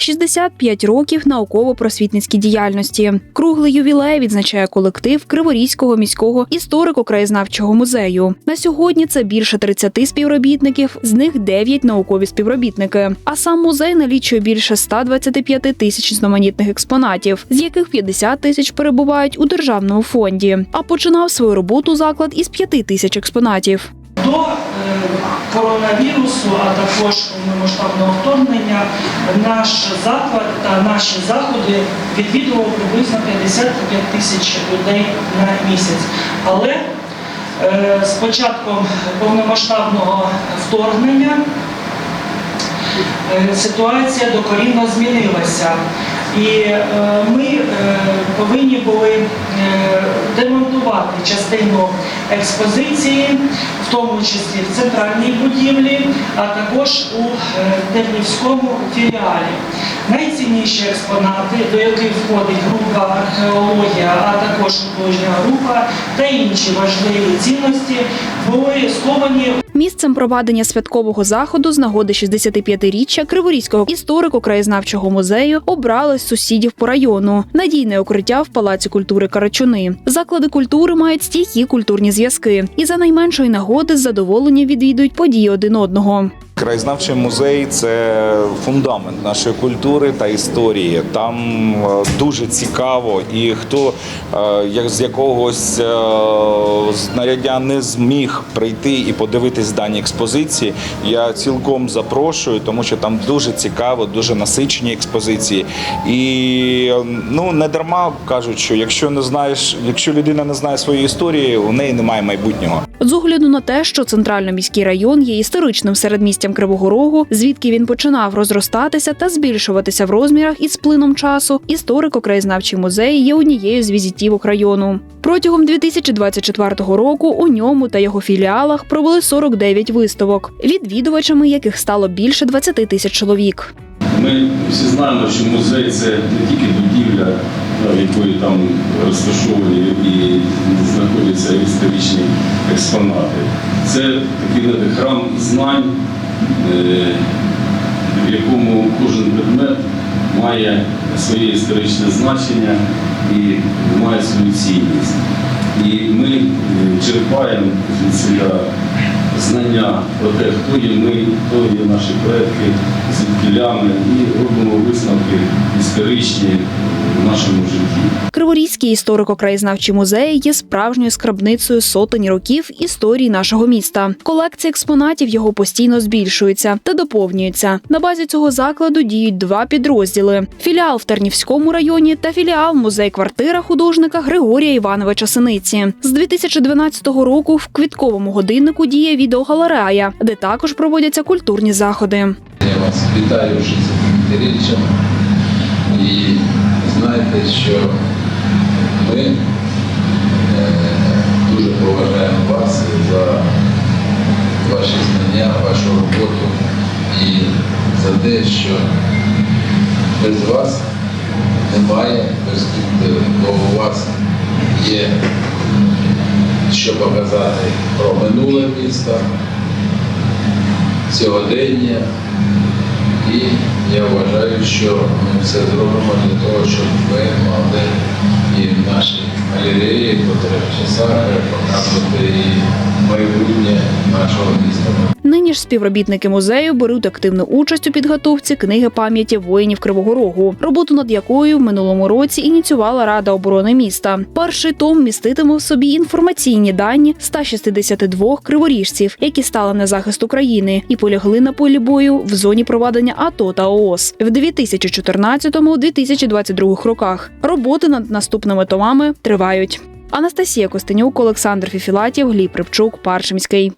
65 років науково-просвітницькій діяльності. Круглий ювілей відзначає колектив Криворізького міського історико-краєзнавчого музею. На сьогодні це більше 30 співробітників, з них 9 наукові співробітники. А сам музей налічує більше 125 тисяч різноманітних експонатів, з яких 50 тисяч перебувають у державному фонді. А починав свою роботу заклад із 5 тисяч експонатів. До е, коронавірусу, а також повномасштабного вторгнення, наш заклад та наші заходи відвідувало приблизно 55 тисяч людей на місяць. Але е, з початком повномасштабного вторгнення е, ситуація докорінно змінилася. І ми повинні були демонтувати частину експозиції, в тому числі в центральній будівлі, а також у е, Тернівському філіалі. Найцінніші експонати, до яких входить група археологія, а також художня група та інші важливі цінності, були сховані Місцем проведення святкового заходу з нагоди 65-річчя Криворізького історико-краєзнавчого музею обрали сусідів по району. Надійне укриття в Палаці культури Карачуни. Заклади культури мають стійкі культурні зв'язки і за найменшої нагоди з задоволенням відвідують події один одного. Краєзнавчий музей це фундамент нашої культури та історії. Там е, дуже цікаво, і хто е, як з якогось е, знаряддя не зміг прийти і подивитись дані експозиції, я цілком запрошую, тому що там дуже цікаво, дуже насичені експозиції. І ну не дарма кажуть, що якщо не знаєш, якщо людина не знає своєї історії, у неї немає майбутнього. З огляду на те, що центрально-міський район є історичним середмістям Кривого Рогу, звідки він починав розростатися та збільшуватися в розмірах із плином часу, історико-краєзнавчий музей є однією з візитівок району. Протягом 2024 року у ньому та його філіалах провели 49 виставок, відвідувачами яких стало більше 20 тисяч чоловік. Ми всі знаємо, що музей це не тільки будівля, в якої там розташовані і знаходяться історичні експонати. Це такий храм знань, в якому кожен предмет має своє історичне значення і має свою цінність. І ми е, черпаємо звідсіля знання про те, хто є ми, хто є наші предки, звідкілями, і робимо висновки історичні нашому житті. Криворізький історико-краєзнавчий музей є справжньою скрабницею сотень років історії нашого міста. Колекція експонатів його постійно збільшується та доповнюється. На базі цього закладу діють два підрозділи: філіал в Тернівському районі та філіал музей-квартира художника Григорія Івановича Синиці. З 2012 року в квітковому годиннику діє відеогалерея, де також проводяться культурні заходи. Я вас вітаю вже з і знаєте, що ми е, дуже поважаємо вас за ваші знання, вашу роботу і за те, що без вас немає перспективи, бо у вас є що показати про минуле місто, сьогодення. І я вважаю, що ми все зробимо для того, щоб трьох часах показувати майбутнє нашого міста. Нині ж співробітники музею беруть активну участь у підготовці книги пам'яті воїнів Кривого Рогу, роботу над якою в минулому році ініціювала Рада оборони міста. Перший том міститиме в собі інформаційні дані 162 криворіжців, які стали на захист України і полягли на полі бою в зоні проведення АТО та ООС в 2014-2022 роках. Роботи над наступними томами тривають. Анастасія Костенюк, Олександр Фіфілатів, Гліб Рибчук, Паршимський.